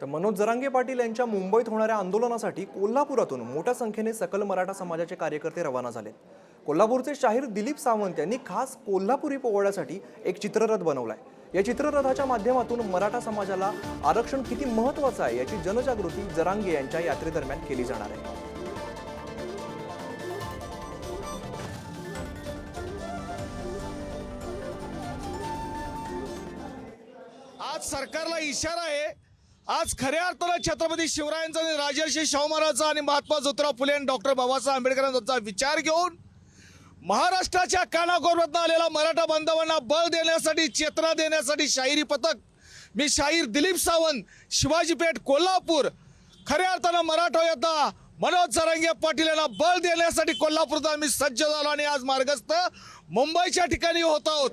तर मनोज जरांगे पाटील यांच्या मुंबईत होणाऱ्या आंदोलनासाठी कोल्हापुरातून मोठ्या संख्येने सकल मराठा समाजाचे कार्यकर्ते रवाना झालेत. कोल्हापूरचे शाहीर दिलीप सावंत यांनी खास कोल्हापुरी पोवाड्यासाठी एक चित्ररथ बनवलाय. या चित्ररथाच्या माध्यमातून मराठा समाजाला आरक्षण किती महत्वाचं आहे याची जनजागृती जरांगे यांच्या यात्रेदरम्यान केली जाणार आहे. आज सरकारला इशारा आहे आज खऱ्या अर्थानं छत्रपती शिवरायांचा आणि राजर्षी शाहू महाराजांचा आणि महात्मा ज्योतिराव फुले आणि डॉक्टर बाबासाहेब आंबेडकरांचा विचार घेऊन महाराष्ट्राच्या कानाकोपऱ्यातनं आलेला मराठा बांधवांना बळ देण्यासाठी चेतना देण्यासाठी शाहिरी पथक. मी शाहीर दिलीप सावंत शिवाजीपेठ कोल्हापूर. खऱ्या अर्थानं मराठा येता मनोज सरंगे पाटील यांना बळ देण्यासाठी कोल्हापूरचा आम्ही सज्ज झालो आणि आज मार्गस्थ मुंबईच्या ठिकाणी होत आहोत.